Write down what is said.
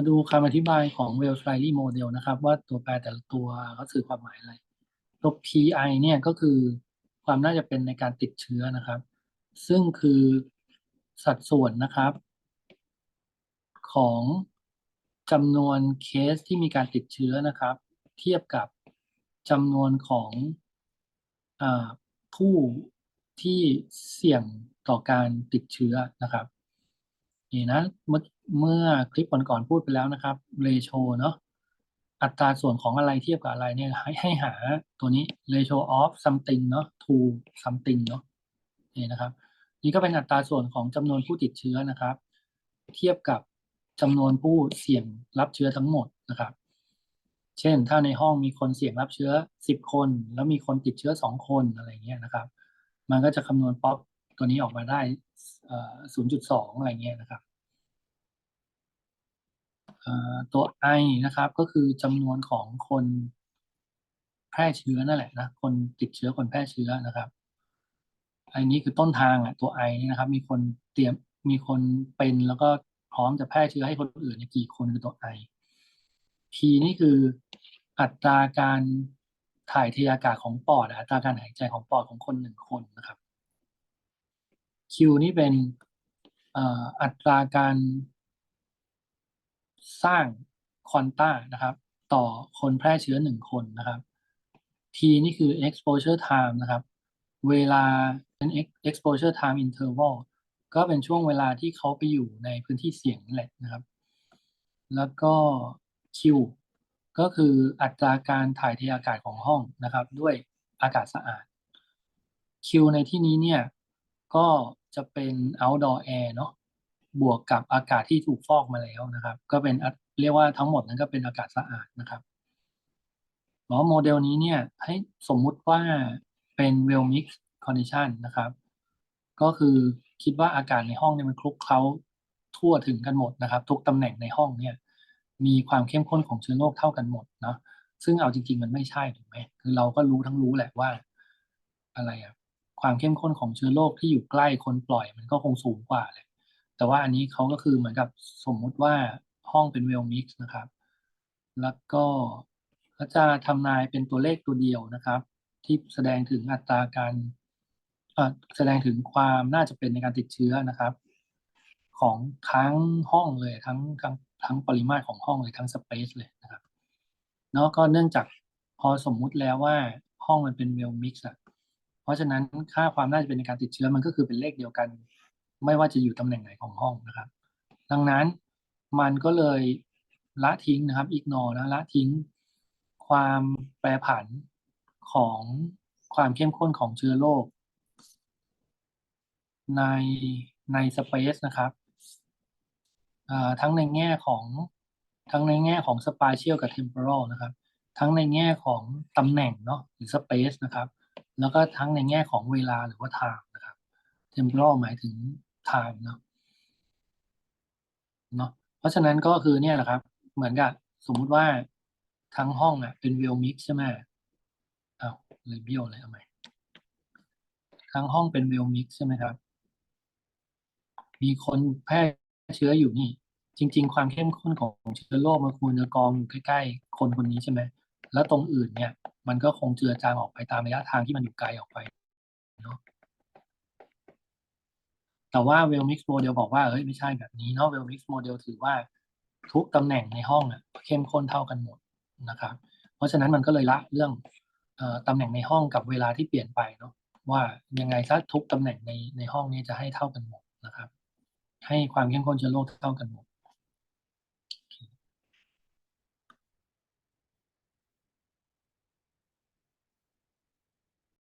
มาดูคำอธิบายของ Well Riley Model นะครับ ว่าตัวแปรแต่ละตัวเขาสื่อความหมายอะไร ตัว PI เนี่ยก็คือความน่าจะเป็นในการติดเชื้อนะครับ ซึ่งคือสัดส่วนนะครับ ของจำนวนเคสที่มีการติดเชื้อนะครับ เทียบกับจำนวนของอผู้ที่เสี่ยงต่อการติดเชื้อนะครับนี่นะ เมื่อคลิปก่อนๆพูดไปแล้วนะครับเรโชเนาะอัตราส่วนของอะไรเทียบกับอะไรเนี่ยให้ให้หาตัวนี้ ratio of something เนาะ to something เนาะนี่นะครับ นี่ก็เป็นอัตราส่วนของจำนวนผู้ติดเชื้อนะครับ เทียบกับจำนวนผู้เสี่ยงรับเชื้อทั้งหมดนะครับ เช่น ถ้าในห้องมีคนเสี่ยงรับเชื้อ 10 คน แล้วมีคนติดเชื้อ 2 คนอะไรเงี้ยนะครับ มันก็จะคำนวณป๊อปตัวนี้ออกมาได้เอ่อ0.2 อะไรเงี้ยนะครับ ตัว I นะครับ ก็คือจำนวนของคนแพร่เชื้อนั่นแหละนะ คนติดเชื้อคนแพร่เชื้อนะครับ อันนี้คือต้นทางอะตัว I นี่นะครับ มีคนเตรียมมีคนเป็นแล้วก็พร้อมจะแพร่เชื้อให้คนอื่นนกี่คนคือตัว I P นี่คืออัตราการถ่ายเทอากาศของปอดอัตราการหายใจของปอดของคนหนึ่งคนนะครับ Q นี่เป็นอัตราการ สร้างควอนต้านะครับ ต่อคนแพร่เชื้อหนึ่งคนนะครับ T นี่คือ exposure time นะครับ เวลาเป็น exposure time interval ก็เป็นช่วงเวลาที่เขาไปอยู่ในพื้นที่เสี่ยงนั่นแหละนะครับ แล้วก็ Q ก็คืออัตราการถ่ายเทอากาศของห้องนะครับ ด้วยอากาศสะอาด Q ในที่นี้เนี่ย ก็จะเป็น outdoor air เนาะ บวกกับอากาศที่ถูกฟอกมาแล้วนะครับ ก็เป็นเรียกว่าทั้งหมดนั้นก็เป็นอากาศสะอาดนะครับหมอโมเดลนี้เนี่ยให้สมมุติว่าเป็น well mix condition นะครับ ก็คือคิดว่าอากาศในห้องเนี่ยมันคลุกเคล้าทั่วถึงกันหมดนะครับ ทุกตำแหน่งในห้องเนี่ย มีความเข้มข้นของเชื้อโรคเท่ากันหมดเนาะซึ่งเอาจริง ๆ มันไม่ใช่ถูกไหมคือเราก็รู้ทั้งรู้แหละว่า อะไรอะความเข้มข้นของเชื้อโรคที่อยู่ใกล้คนปล่อย มันก็คงสูงกว่าแหละ แต่ว่าอันนี้เขาก็คือเหมือนกับสมมุติว่าห้องเป็นเวลมิกซ์นะครับ แล้วก็ก็จะทำนายเป็นตัวเลขตัวเดียวนะครับ ที่แสดงถึงอัตราการแสดงถึงความน่าจะเป็นในการติดเชื้อนะครับ ของทั้งห้องเลยทั้งทั้งทั้งปริมาตรของห้องเลยทั้งสเปซเลยนะครับเนาะก็เนื่องจากพอสมมุติแล้วว่าห้องมันเป็นเวลมิกซ์อะเพราะฉะนั้นค่าความน่าจะเป็นในการติดเชื้อมันก็คือเป็นเลขเดียวกัน ไม่ว่าจะอยู่ตำแหน่งไหนของห้องนะครับ ดังนั้นมันก็เลยละทิ้งนะครับ อีกนอนะละทิ้ง ความแปรผันของความเข้มข้นของเชื้อโรคในในสเปซนะครับทั้งในแง่ของทั้งในแง่ของ spatial กับ temporal นะครับ ทั้งในแง่ของตำแหน่งเนาะหรือ space นะครับ แล้วก็ทั้งในแง่ของเวลาหรือว่า time นะครับ temporal หมายถึง time เนาะเนาะเพราะฉะนั้นก็คือเนี่ยแหละครับ เหมือนกับสมมุติว่าทั้งห้องอะเป็นเวลมิกใช่ไหมอ้าวเลยเบี้ยวเลยเอาใหมทั้งห้องเป็นเวลมิกใช่ไหมครับ มีคนแพร่เชื้ออยู่นี่ จริง ๆ ความเข้มข้นของเชื้อโรคมันควรจะกองอยู่ใกล้ๆคนคนนี้ใช่ไหมแล้วตรงอื่นเนี่ย มันก็คงเจือจางออกไปตามระยะทางที่มันอยู่ไกลออกไปเนาะ แต่ว่าเวลมิกซ์โมเดลบอกว่าเฮ้ยไม่ใช่แบบนี้เนาะเวลมิกซ์โมเดลถือว่าทุกตำแหน่งในห้องอะเข้มข้นเท่ากันหมดนะครับ เพราะฉะนั้นมันก็เลยละเรื่องตำแหน่งในห้องกับเวลาที่เปลี่ยนไปเนาะว่ายังไงถ้าทุกตำแหน่งในในห้องนี้จะให้เท่ากันหมดนะครับ ให้ความเข้มข้นเชื้อโรคเท่ากันหมด